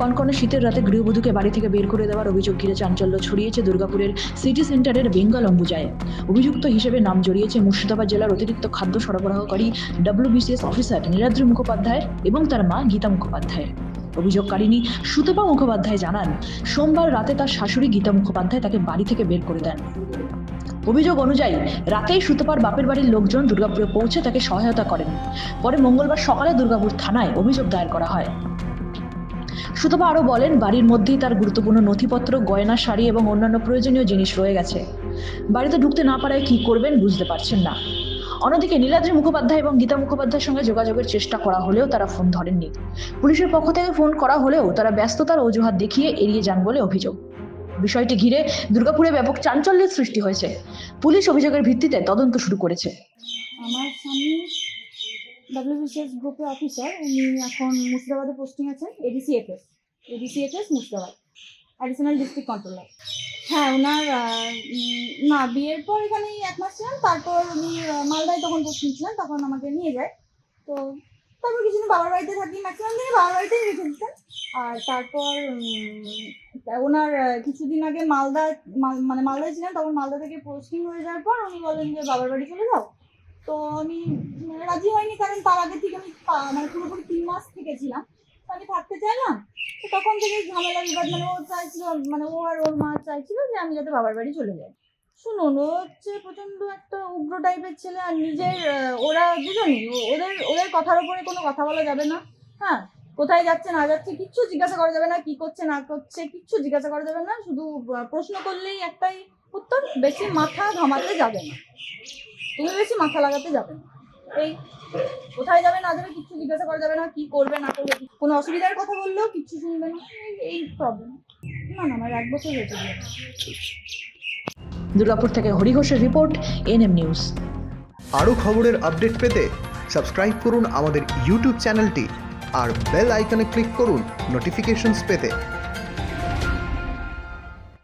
কনকনে শীতের রাতে গৃহবধূকে বাড়ি থেকে বের করে দেওয়ার অভিযোগ ঘিরে চাঞ্চল্য ছড়িয়েছে দুর্গাপুরের সিটি সেন্টারের বেঙ্গল অম্বুজায়। অভিযুক্ত হিসেবে নাম জড়িয়েছে মুর্শিদাবাদ জেলার অতিরিক্ত খাদ্য সরবরাহকারী ডাব্লিউবিসিএস অফিসার নীলাদ্রি মুখোপাধ্যায় এবং তার মা গীতা মুখোপাধ্যায়। অভিযোগকারিনী সুতপা মুখোপাধ্যায় জানান, সোমবার রাতে তার শাশুড়ি গীতা মুখোপাধ্যায় তাকে বাড়ি থেকে বের করে দেন। অভিযোগ অনুযায়ী, রাতেই সুতপার বাপের বাড়ির লোকজন দুর্গাপুরে পৌঁছে তাকে সহায়তা করেন। পরে মঙ্গলবার সকালে দুর্গাপুর থানায় অভিযোগ দায়ের করা হয়। সুতপা আরও বলেন, বাড়ির মধ্যেই তার গুরুত্বপূর্ণ নথিপত্র, গয়না, শাড়ি এবং অন্যান্য প্রয়োজনীয় জিনিস রয়ে গেছে। বাড়িতে ঢুকতে না পারায় কি করবেন বুঝতে পারছেন না। অন্যদিকে নীলাদ্রি মুখোপাধ্যায় এবং গীতা মুখোপাধ্যায়ের সঙ্গে যোগাযোগের চেষ্টা করা হলেও তারা ফোন ধরেননি। পুলিশের পক্ষ থেকে ফোন করা হলেও তারা ব্যস্ততার অজুহাত দেখিয়ে এড়িয়ে যান বলে অভিযোগ। বিষয়টি ঘিরে দুর্গাপুরে ব্যাপক চাঞ্চল্যের সৃষ্টি হয়েছে। পুলিশ অভিযোগের ভিত্তিতে তদন্ত শুরু করেছে। আমার স্বামী ডাব্লিউবিসিএস গ্রুপের অফিসার উনি এখন মুর্শিদাবাদে পোস্টিং আছেন ADCFS ADCFS Murshidabad additional district controller হ্যাঁ ওনার না, বিয়ের পর এখানেই এক মাস ছিলেন তারপর উনি মালদায় তখন পোস্টিং ছিলেন, তখন আমাকে নিয়ে যায়। তো তারপর কিছুদিন বাবার বাড়িতে থাকি ম্যাক্সিমাম দিনই বাবার বাড়িতেই রেখে দিতেন আর তারপর ওনার কিছুদিন আগে মালদা মাল- মানে মালদায় ছিলেন, তখন মালদা থেকে পোস্টিং হয়ে যাওয়ার পর উনি বলেন যে, বাবার বাড়ি চলে যাও। তো আমি মানে রাজি হয়নি, কারণ তার আগে থেকে আমি মানে পুরোপুরি তিন মাস থেকেছিলাম। আমি থাকতে চাইলাম, তো তখন থেকে ঝামেলা, বিবাদ মানে ও চাইছিল মানে ও আর ওর মা চাইছিল যে আমি যাতে বাবার বাড়ি চলে যাই। শুনুন, ও হচ্ছে প্রচণ্ড একটা উগ্র টাইপের ছেলে, আর নিজের ওরা দুজনই ওদের ওদের কথার উপরে কোনো কথা বলা যাবে না। হ্যাঁ কোথায় যাচ্ছে, না যাচ্ছে, কিচ্ছু জিজ্ঞাসা করা যাবে না, কি করছে, না করছে, কিচ্ছু জিজ্ঞাসা করা যাবে না। শুধু প্রশ্ন করলেই একটাই উত্তর, বেশি মাথা ঘামাতে যাবে না। তুমি বেশি মাথা লাগাতে যাবে না। এই কোথায় যাবে না যাবে কিচ্ছু জিজ্ঞাসা করা যাবে না কি করবে না করবে কোনো অসুবিধার কথা বললেও কিচ্ছু শুনবে না। এই- এই প্রবলেম না না আমার এক বছর হয়েছে। দুর্গাপুর থেকে হরি ঘোষের রিপোর্ট এনএম নিউজ। আরও খবরের আপডেট পেতে সাবস্ক্রাইব করুন আমাদের ইউটিউব চ্যানেলটি আর বেল আইকনে ক্লিক করুন নোটিফিকেশনস পেতে।